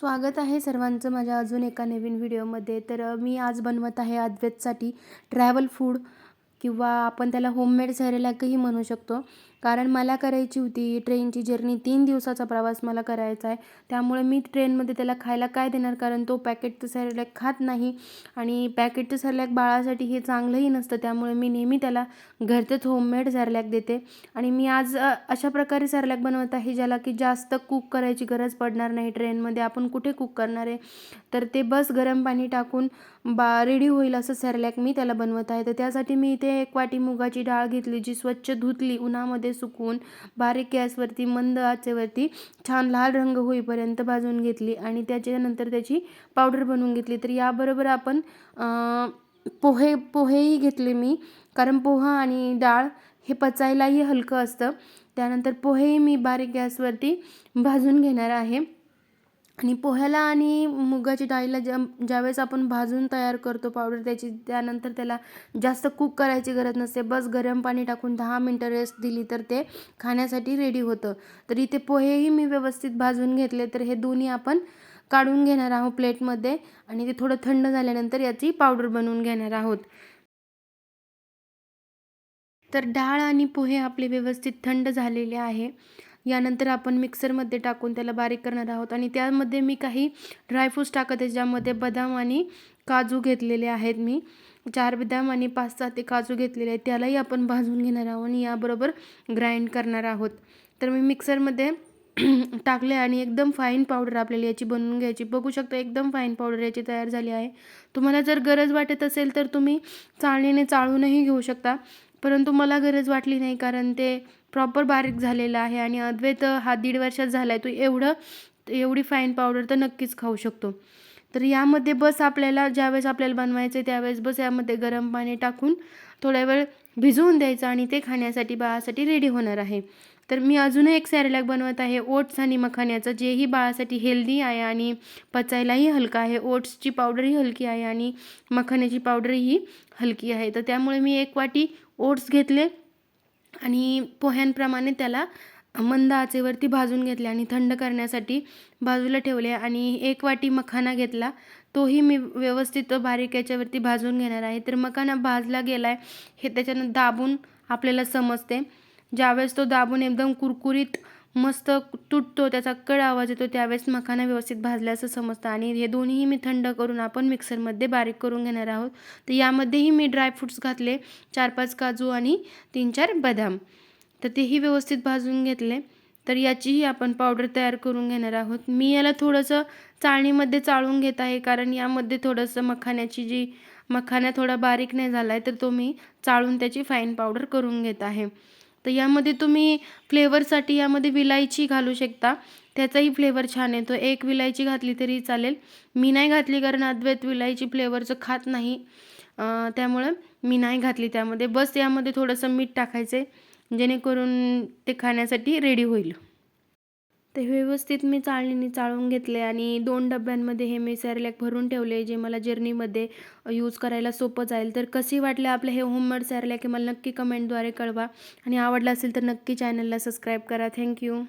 स्वागत आहे सर्वांचं माझ्या अजून एका नवीन व्हिडिओमध्ये. तर मी आज बनवत आहे अद्वैतसाठी ट्रॅव्हल फूड किंवा आपण त्याला होममेड सॅरेलॅकही म्हणू शकतो. कारण मला करायची होती ट्रेनची जर्नी तीन दिवसाचा प्रवास मला करायचा आहे. त्यामुळे मी ट्रेनमध्ये त्याला खायला काय देणार? कारण तो पॅकेटचं सॅरेलॅक खात नाही. आणि पॅकेटचं सॅरेलॅक बाळासाठी हे चांगलंही नसतं. त्यामुळे मी नेहमी त्याला घरचंच होममेड सॅरेलॅक देते. आणि मी आज अशा प्रकारे सॅरेलॅक बनवत आहे ज्याला की जास्त कुक करायची गरज पडणार नाही. ट्रेनमध्ये आपण कुठे कुक करणार आहे? तर ते बस गरम पाणी टाकून बा रेडी होईल असं सॅरेलॅक मी त्याला बनवत आहे. तर त्यासाठी मी इथे एक वाटी मुगाची डाळ घेतली जी स्वच्छ धुतली उन्हामध्ये सुकवून बारीक गॅसवरती मंद आचेवरती छान लाल रंग होईपर्यंत भाजून घेतली आणि त्याच्यानंतर त्याची पावडर बनवून घेतली. तर याबरोबर आपण पोहे पोहेही घेतले मी. कारण पोहा आणि डाळ हे पचायलाही हलकं असतं. त्यानंतर पोहेही मी बारीक गॅसवरती भाजून घेणार आहे. आणि पोह्याला आणि मुगाची डाळीला ज्या ज्यावेळेस आपण भाजून तयार करतो पावडर त्याची त्यानंतर त्याला जास्त कुक करायची गरज नसते. बस गरम पाणी टाकून दहा मिनटं रेस्ट दिली तर ते खाण्यासाठी रेडी होतं. तर इथे पोहेही मी व्यवस्थित भाजून घेतले. तर हे दोन्ही आपण काढून घेणार आहोत प्लेटमध्ये आणि ते थोडं थंड झाल्यानंतर याची पावडर बनवून घेणार आहोत. तर डाळ आणि पोहे आपले व्यवस्थित थंड झालेले आहे. यानंतर आपण मिक्सरमध्ये टाकून त्याला बारीक करणार आहोत. आणि त्यामध्ये मी काही ड्रायफ्रूट्स टाकत आहे ज्यामध्ये बदाम आणि काजू घेतलेले आहेत मी. चार बदाम आणि पाच सहा ते काजू घेतलेले आहेत. त्यालाही आपण भाजून घेणार आहोत आणि याबरोबर ग्राइंड करणार आहोत. तर मी मिक्सरमध्ये टाकले आणि एकदम फाईन पावडर आपल्याला याची बनवून घ्यायची. बघू शकता एकदम फाईन पावडर याची तयार झाली आहे. तुम्हाला जर गरज वाटत असेल तर तुम्ही चाळणीने चाळूनही घेऊ शकता. परंतु मला गरज वाटली नाही कारण ते प्रॉपर बारीक झालेलं आहे आणि अद्वैत हा दीड वर्षात झाला आहे तो एवढं एवढी फाईन पावडर तर नक्कीच खाऊ शकतो. तर यामध्ये बस आपल्याला ज्यावेळेस आपल्याला बनवायचं आहे त्यावेळेस बस यामध्ये गरम पाणी टाकून थोड्या वेळ भिजवून द्यायचं आणि ते खाण्यासाठी बाळासाठी रेडी होणार आहे. तर मी अजूनही एक सॅरेलॅक बनवत आहे ओट्स आणि मखाण्याचं जेही बाळासाठी हेल्दी आहे आणि पचायलाही हलका आहे. ओट्सची पावडरही हलकी आहे आणि मखाण्याची पावडरही हलकी आहे. तर त्यामुळे मी एक वाटी ओट्स घेतले. आणि पोह्यांप्रमाणे त्याला मंद आचेवरती भाजून घेतले आणि थंड करण्यासाठी बाजूला ठेवले आणि एक वाटी मखाना घेतला. तोही मी व्यवस्थित बारीक याच्यावरती भाजून घेणार आहे. तर मखाना भाजला गेला आहे हे त्याच्यानं दाबून आपल्याला समजते. ज्यावेळेस तो दाबून एकदम कुरकुरीत मस्त तुटतो त्याचा कड आवाज येतो त्यावेळेस मखाना व्यवस्थित भाजला असं समजतं. आणि हे दोन्हीही मी थंड करून आपण मिक्सरमध्ये बारीक करून घेणार आहोत. तर यामध्येही मी ड्रायफ्रूट्स घातले चार पाच काजू आणि तीन चार बदाम. तर तेही व्यवस्थित भाजून घेतले. तर याचीही आपण पावडर तयार करून घेणार आहोत. मी याला थोडंसं चाळणीमध्ये चाळून घेत आहे कारण यामध्ये थोडंसं मखाण्याची जी मखाना थोडा बारीक नाही झाला आहे तर तो मी चाळून त्याची फाईन पावडर करून घेत आहे. तर यामध्ये तुम्ही फ्लेवरसाठी यामध्ये विलायची घालू शकता. त्याचाही फ्लेवर छान येतो एक विलायची घातली तरी चालेल. मी नाही घातली कारण अद्वैत विलायची फ्लेवरचं खात नाही. त्यामुळं मी नाही घातली त्यामध्ये. बस यामध्ये थोडंसं मीठ टाकायचं आहे जेणेकरून ते खाण्यासाठी रेडी होईल. ते व्यवस्थित मी चाळणीने चाळून घेतले आणि दोन डब्यांमध्ये हे मी सॅरेलॅक भरून ठेवले जे मला जर्नीमध्ये यूज करायला सोपं जाईल. तर कशी वाटले आपले हे होममेड सॅरेलॅक हे मला नक्की कमेंटद्वारे कळवा. आणि आवडलं असेल तर नक्की चॅनलला सबस्क्राईब करा. थँक्यू.